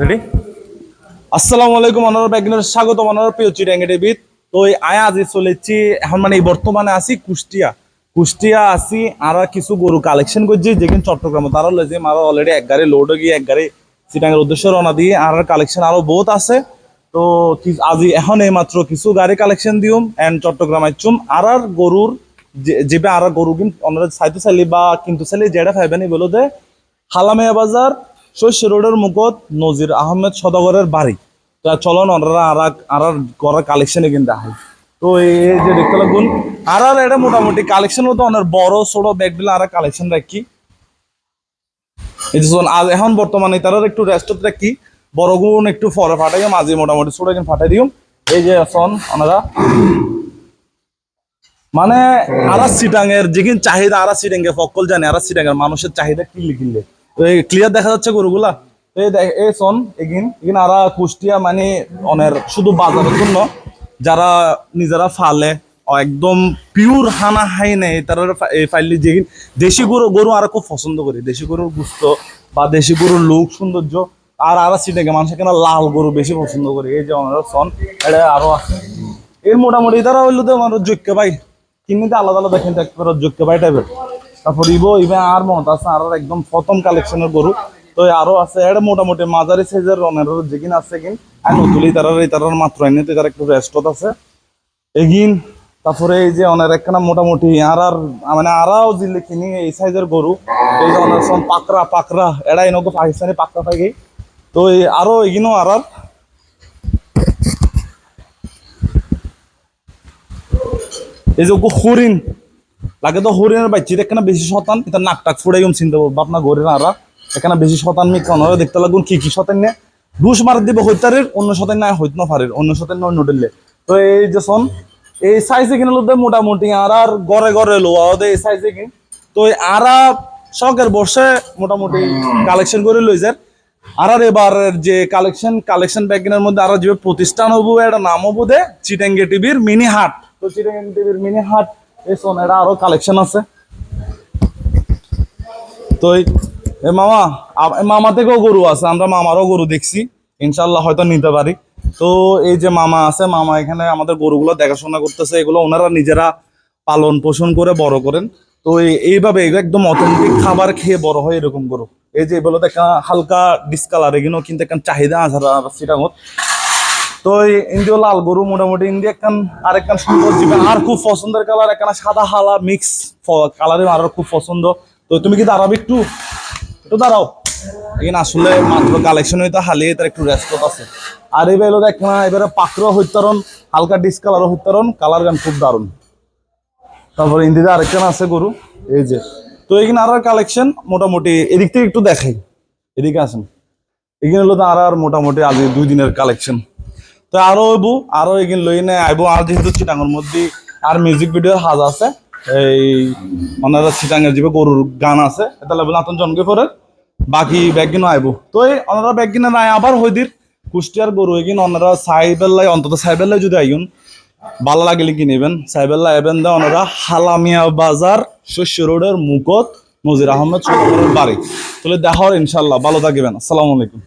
Ready আসসালামু আলাইকুম স্বাগত অনার প্রিয় চিরাঙ্গে ডেবিট তো এই আয়া আজি চলেছি এখন মানে বর্তমানে আছি কুষ্টিয়া। কুষ্টিয়া আছি, আর কিছু গরু কালেকশন করছি যেখানে চট্টগ্রামে তারা লয়েছে মারা অলরেডি এক গাড়ি লোড গিয়ে, এক গাড়ি উদ্দেশ্যে রওনা দিয়ে আর কালেকশন আরও বহুত আছে। তো আজি এখন এই মাত্র কিছু গাড়ি কালেকশন দিউম এন্ড চট্টগ্রাম আইচুম। আর আর গরুর যেবে আর গরু কিন অনারা সাইতে চাইলি বা কিন্তু চাইলি যেটা খাইবেন বলো দে। হালামিয়া বাজার শস্য রোডের মুখত নজির আহমেদ সদাগরের বাড়ি। তা চলন ওনারা করার কালেকশনে কিন্তু আহে। তো এই যে দেখতে লাগুন আর আর এটা মোটামুটি কালেকশন মতো অনেক বড়, ছোট ব্যাগ বিলা আর কালেকশন রাখি আজ এখন বর্তমানে তারা একটু রেস্টত রাখি। বড় গুণ একটু ফরে ফাটাই মাঝে মোটামুটি ছোট কিন্তু ফাটাই দিও এই যে শোন ওনারা মানে আরা সিটাঙ্গের যেখানে চাহিদা আরা সিটাঙ্গে ফকল জানে আরা সিটাঙ্গের মানুষের চাহিদা কিনলে কিনলে। ক্লিয়ার দেখা যাচ্ছে গরুগুলা? এই দেখ, এই শোন, এগিন এগিন আরা কুষ্টিয়া মানে অনের শুধু বাজারের জন্য। যারা নিজেরা ফালে একদম পিওর হানা হাই নেই, তারা ফাইলি যেগিন দেশি গরু গরু আর খুব পছন্দ করি। দেশি গরুর গুস্ত বা দেশি গরুর লুক, সৌন্দর্য, আর আর সিটাঙ্গে মানুষ এখানে লাল গরু বেশি পছন্দ করি? এই যে ওনারা সন এটা আরও আছে। এর মোটামুটি তারা হইল তো আমার যোগ্য ভাই কিনিতে আলাদা আলাদা কিন্তু যোগ্য ভাই টাইপের তারপর ইবো ইবে আর মত আছে, আর একদম প্রথম কালেকশনের গরু। তো আরও আছে এটা মোটামুটি মাঝারি সাইজের রনের যেকিন আছে কিন আর নতুলি তারার এই তারার মাত্র এনে তো তার একটু রেস্টত আছে। এগিন তারপরে এই যে অনেক একখানা মোটামুটি আর আর মানে আরাও জিলে কিনি এই সাইজের গরু। এই যে অনেক সব পাকরা পাকরা এরা এনেকে পাকিস্তানি পাকরা পাই তো এই আরও এগিনও আর আর। এই যে হরিণ লাগে তো হরিণের বাচ্চি এখানে বেশি শতান? এটা নাক টাক ফুড়ে গেম চিনতে পারব আপনার ঘরের আরা। এখানে বেশি শতান মি কেন দেখতে লাগুন কি কি শতান নে? দুষ মার দিব হইতারের, অন্য শতান না হইত না পারের অন্য শতান নয় নুডেললে তো এই যে শোন, এই সাইজে কিনে লোক মোটামুটি আর আর গড়ে গড়ে লোয়া, ওদের এই সাইজে কিন। তো আরা শখের বর্ষে মোটামুটি কালেকশন করে লই যায় আর আর এবারের যে কালেকশন কালেকশন ব্যাগিনের মধ্যে আরও যে প্রতিষ্ঠান হব একটা নাম হব দে চিটাঙ্গে টিভির মিনি হাট। তো চিটাঙ্গে টিভির মিনি হাট এই এটা আরও কালেকশন আছে। তো মামা মামা থেকেও গরু আছে, আমরা মামারও গরু দেখছি ইনশাল্লাহ হয়তো নিতে পারি। তো এই যে মামা আছে, মামা এখানে আমাদের গরুগুলো দেখাশোনা করতেছে, এগুলো ওনারা নিজেরা পালন পোষণ করে বড় করেন। তো এই- এইভাবে একদম অথেন্টিক খাবার খেয়ে বড় হয় এরকম গরু। এই যে এগুলো দেখা হালকা ডিসকালার এগুলো কিন্তু একটা চাহিদা আছে তো এই ইন্ডিও লাল গরু মোটামুটি ইন্ডিয়া একখান আর একখান সুন্দর জীবন আর খুব পছন্দের কালার একখানা সাদা হালা মিক্স কালারের আর খুব পছন্দ। তো তুমি কি দাঁড়াবে একটু? একটু দাঁড়াও। এখানে আসলে মাত্র কালেকশন হইতে হালিয়ে তার একটু রেস্ট আছে। আর এবার হলো দেখ এবারে পাকড়ো হইতারন হালকা ডিসকালারও হইতারন কালার গান খুব দারুণ। তারপরে ইন্দিতে আরেকখান আছে গরু, এই যে। তো এখানে আর কালেকশন মোটামুটি, এদিক থেকে একটু দেখাই। এদিকে আসেন। এখানে হলো তো আর মোটামুটি আজ দুই দিনের কালেকশন তো আরও হইব, আরও এখানে লই নে, আইব আর যেহেতু চিটাঙ্গের মধ্যে আর মিউজিক ভিডিও হাজ আছে, এই ওনারা চিটাঙ্গের যে গরুর গান আছে, এটা লেভেল আতন জনকে পরে বাকি ব্যাগ কিনো আইব। তো এই ওনারা ব্যাগ কিনে নাই, আবার হইদির, কুষ্টিয়ার গরু এগিন ওনারা সাইবেল্লাই অন্তত সাইবেল্লাই যদি আইন ভালো লাগলে কি নেবেন সাইবেল্লা এবেন দা ওনারা হালামিয়া বাজার, শস্য রোডের মুকত, নজির আহমেদ বাড়ি। তাহলে দেখা ইনশাল্লাহ, ভালো থাকবেন, আসসালামু আলাইকুম।